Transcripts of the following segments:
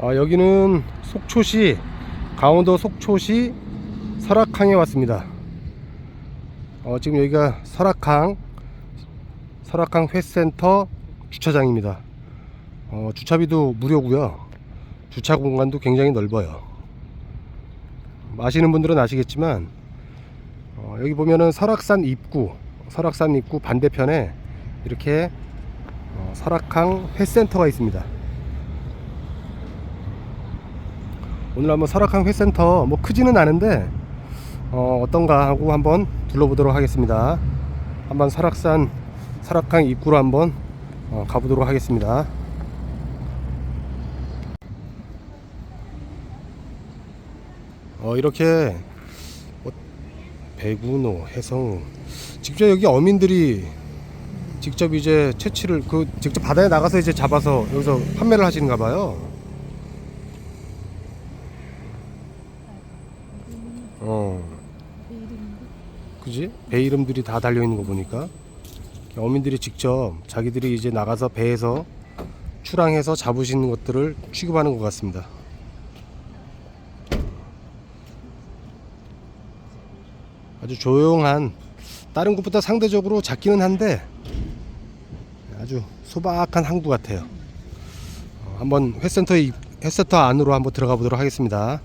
아, 여기는 속초시 강원도 속초시 설악항에 왔습니다. 어, 지금 여기가 설악항 설악항 회센터 주차장입니다. 어, 주차비도 무료고요. 주차 공간도 굉장히 넓어요. 아시는 분들은 아시겠지만 어, 여기 보면은 설악산 입구 설악산 입구 반대편에 이렇게 어, 설악항 회센터가 있습니다. 오늘 한번 설악항 회센터 뭐 크지는 않은데 어, 어떤가 하고 한번 둘러보도록 하겠습니다. 한번 설악산 설악항 입구로 한번 어, 가보도록 하겠습니다. 어, 이렇게 뭐 배구노, 해성우 직접 여기 어민들이 직접 이제 채취를 그 직접 바다에 나가서 이제 잡아서 여기서 판매를 하시는가 봐요. 어. 그지? 배 이름들이 다 달려 있는 거 보니까 어민들이 직접 자기들이 이제 나가서 배에서 출항해서 잡으시는 것들을 취급하는 것 같습니다. 아주 조용한 다른 곳보다 상대적으로 작기는 한데 아주 소박한 항구 같아요. 어, 한번 회센터 에 회센터 안으로 한번 들어가 보도록 하겠습니다.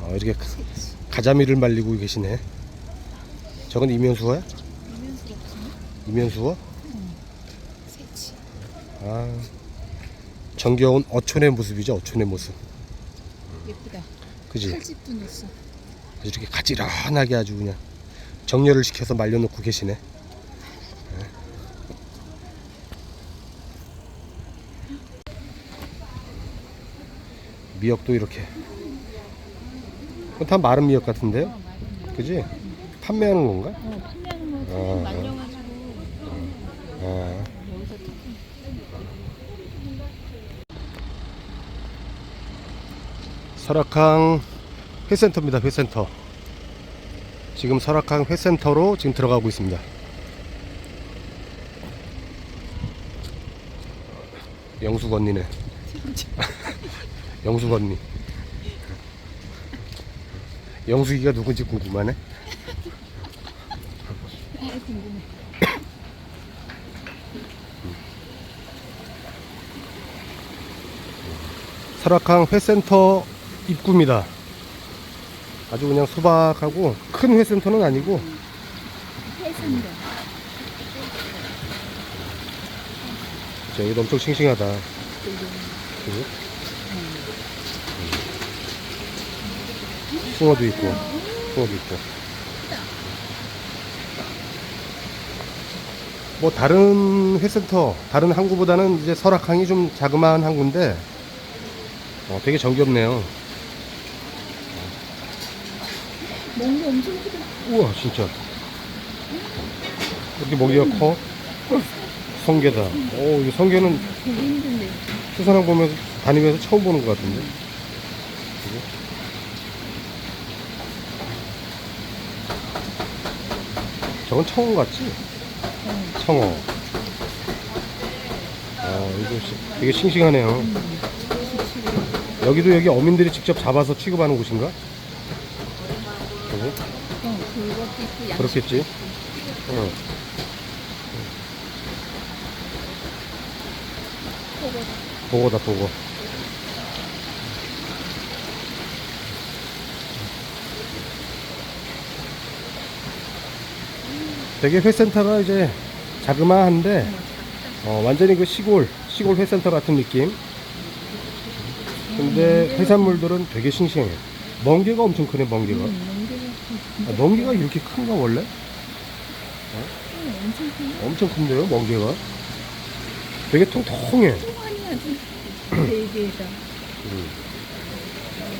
어, 이렇게 가- 가자미를 말리고 계시네. 저건 이면수어야? 이면수가 이면수어? 새치. 아, 정겨운 어촌의 모습이죠. 어촌의 모습. 예쁘다. 그지? 칼집도 넣었어. 아주 이렇게 가지런하게 아주 그냥 정렬을 시켜서 말려놓고 계시네. 네. 미역도 이렇게. 그건 다 마른 미역 같은데요? 어. 그지? 판매하는 건가? 어, 판매하는 거. 말려가지고 아, 여기서 뜯긴. 설악항 회센터입니다. 회센터. 지금 설악항 회센터로 지금 들어가고 있습니다. 영숙 언니네. 영숙 언니. 영숙이가 누군지 궁금하네. 아, 궁금해. 설악항 회센터 입구입니다. 아주 그냥 소박하고 큰 회센터는 아니고. 자, 여기도 엄청 싱싱하다. 그지? 숭어도 있고, 숭어도 있고. 뭐 다른 회센터, 다른 항구보다는 이제 설악항이 좀 자그마한 항구인데, 어, 되게 정겹네요. 멍게 엄청 크다. 우와, 진짜. 이렇게 먹이가 커? 성게다. 오, 이 성게는 되게 힘든데. 수산항 보면서 다니면서 처음 보는 것 같은데. 그지? 저건 청어 같지? 청어. 아, 이거 시- 되게 싱싱하네요. 여기도 여기 어민들이 직접 잡아서 취급하는 곳인가? 그지? 어, 양. 그렇겠지. 어. 보고다 보고. 되게 회센터가 이제 자그마한데 어, 완전히 그 시골 시골 회센터 같은 느낌. 근데 해산물들은 되게 싱싱해. 멍게가 엄청 크네 멍게가. 멍게가 아, 멍게가 이렇게 큰가 원래? 엄청 큰. 엄청 큰데요 멍게가. 되게 통통해. 통안이 아주 되게다.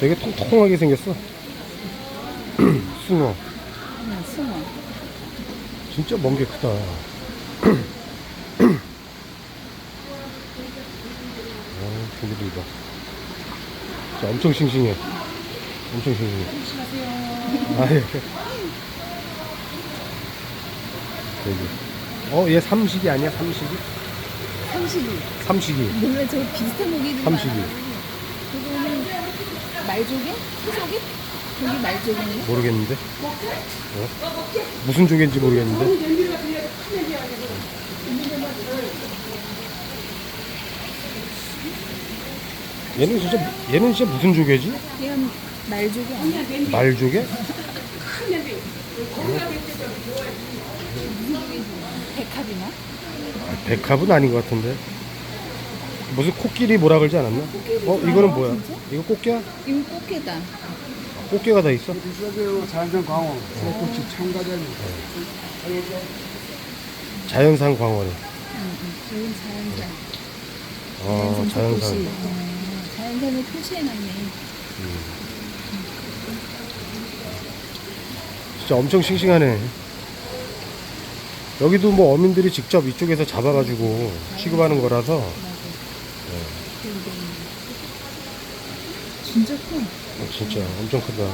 되게 통통하게 생겼어. 숭어. 그냥 승어. 진짜 먼 게 크다. 어, 고기도. 진짜 엄청 싱싱해. 엄청 싱싱해. 조심하세요. 아, 예. 여기. 어, 얘 삼식이 아니야, 삼식이? 삼 삼식이. 삼식이. 원래 저 비슷한 고기들이 삼식이. 그거는 말조개? 소조개? 저기 말조개인가? 모르겠는데. 어? 무슨 조개인지 모르겠는데. 얘는 진짜 얘는 진짜 무슨 조개지? 얘는 말조개 아니야? 말조개? 백합이나? 아, 백합은 아닌 것 같은데. 무슨 코끼리 뭐라 그러지 않았나? 어 이거는 뭐야? 진짜? 이거 꽃게야? 이거 꽃게다. 꽃게가 다 있어? 자연산 광어. 새꼬치 참가자니. 자연산 광어네. 응, 응. 여긴 자연산. 어 자연산 자연산. 표시. 어, 자연산을 표시해놨네. 진짜 엄청 싱싱하네. 여기도 뭐 어민들이 직접 이쪽에서 잡아가지고 취급하는 거라서 맞아. 진짜 커. 어, 진짜 엄청 크다.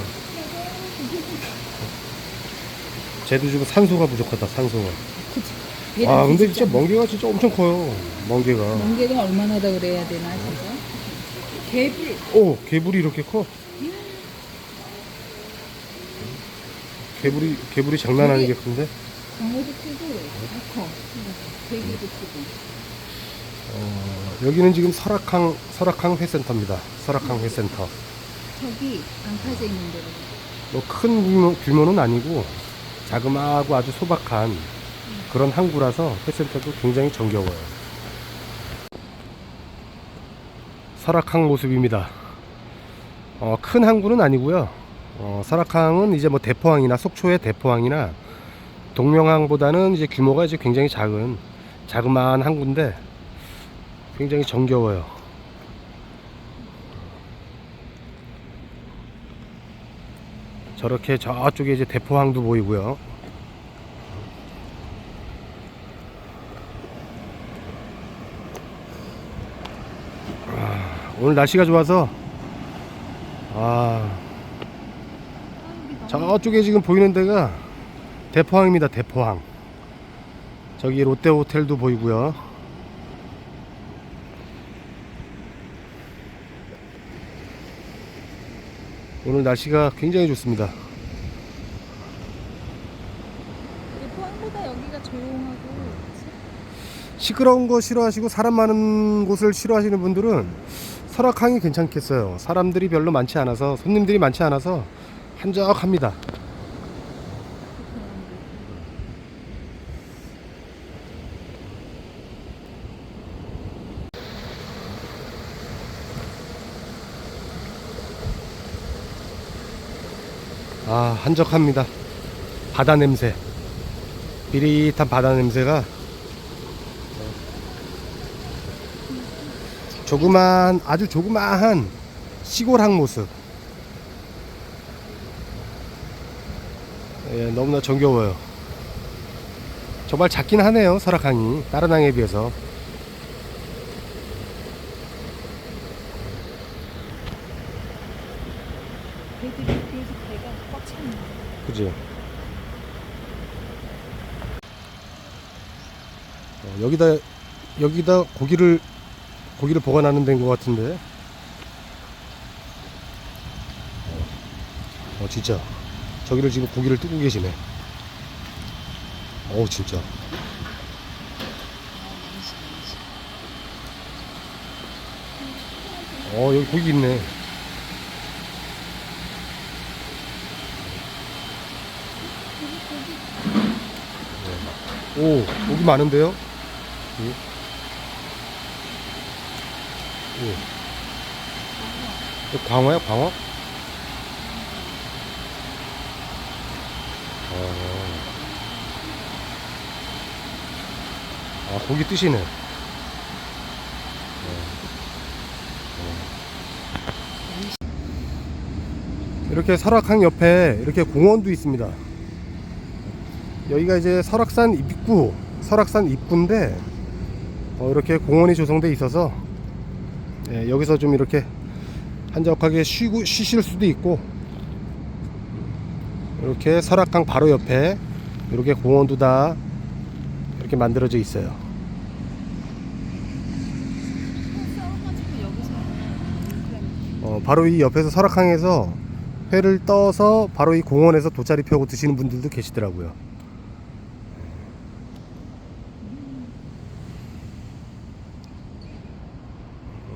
쟤도 지금 산소가 부족하다, 산소가. 그치. 아, 근데 진짜 멍게가 진짜 엄청 커요. 멍게가. 멍게가 얼마나 더 그래야 되나 진짜. 개불. 오, 개불이 이렇게 커? 개불이, 개불이 장난 아니게 큰데? 광어도 크고 다 커. 대게도 크고. 어, 여기는 지금 설악항, 설악항 회센터입니다. 설악항 회센터. 저기 방파제 있는 데로. 뭐큰 규모, 규모는 아니고 자그마하고 아주 소박한 그런 항구라서 회센터도 굉장히 정겨워요. 설악항 모습입니다. 어, 큰 항구는 아니고요. 어, 설악항은 이제 뭐 대포항이나 속초의 대포항이나 동명항보다는 이제 규모가 이제 굉장히 작은 자그마한 항구인데 굉장히 정겨워요. 저렇게 저쪽에 이제 대포항도 보이고요. 아, 오늘 날씨가 좋아서 아 저쪽에 지금 보이는 데가 대포항입니다. 대포항. 저기 롯데 호텔도 보이고요. 오늘 날씨가 굉장히 좋습니다. 포항보다 여기가 조용하고. 시끄러운 거 싫어하시고 사람 많은 곳을 싫어하시는 분들은 설악항이 괜찮겠어요. 사람들이 별로 많지 않아서 손님들이 많지 않아서 한적합니다. 아 한적합니다. 바다 냄새, 비릿한 바다 냄새가 조그만 아주 조그마한 시골항 모습. 예, 너무나 정겨워요. 정말 작긴 하네요, 설악항이 다른 항에 비해서. 배들이 그래서 배가 꽉 찼네. 그지? 어, 여기다 여기다 고기를 고기를 보관하는 데인 것 같은데. 어, 진짜 저기를 지금 고기를 뜨고 계시네. 어우 진짜. 어 여기 고기 있네. 오, 고기 많은데요? 오. 오. 이거 광어야, 광어? 어. 아, 고기 뜨시네. 어. 어. 이렇게 설악항 옆에 이렇게 공원도 있습니다. 여기가 이제 설악산 입구, 설악산 입구인데 어, 이렇게 공원이 조성돼 있어서 예, 여기서 좀 이렇게 한적하게 쉬고 쉬실 수도 있고 이렇게 설악강 바로 옆에 이렇게 공원도 다 이렇게 만들어져 있어요. 어, 바로 이 옆에서 설악항에서 회를 떠서 바로 이 공원에서 돗자리 펴고 드시는 분들도 계시더라고요.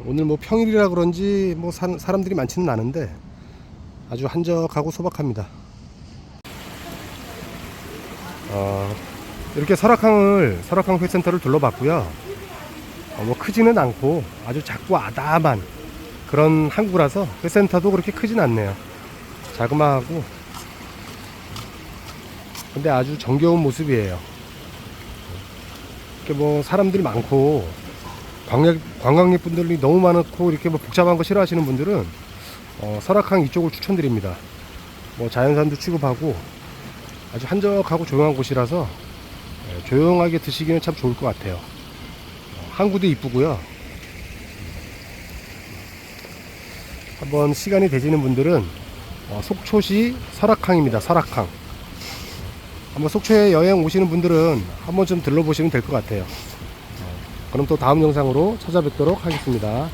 오늘 뭐 평일이라 그런지 뭐 사, 사람들이 많지는 않은데 아주 한적하고 소박합니다. 어, 이렇게 설악항을 설악항 회센터를 둘러봤고요. 어, 뭐 크지는 않고 아주 작고 아담한 그런 항구라서 회센터도 그렇게 크진 않네요. 자그마하고 근데 아주 정겨운 모습이에요. 이렇게 뭐 사람들이 많고 관광, 관광객 분들이 너무 많고 이렇게 뭐 복잡한 거 싫어하시는 분들은 어, 설악항 이쪽을 추천드립니다. 뭐 자연산도 취급하고 아주 한적하고 조용한 곳이라서 예, 조용하게 드시기는 참 좋을 것 같아요. 어, 항구도 이쁘고요. 한번 시간이 되시는 분들은 어, 속초시 설악항입니다. 설악항. 한번 속초에 여행 오시는 분들은 한번 좀 들러보시면 될 것 같아요. 어, 그럼 또 다음 영상으로 찾아뵙도록 하겠습니다.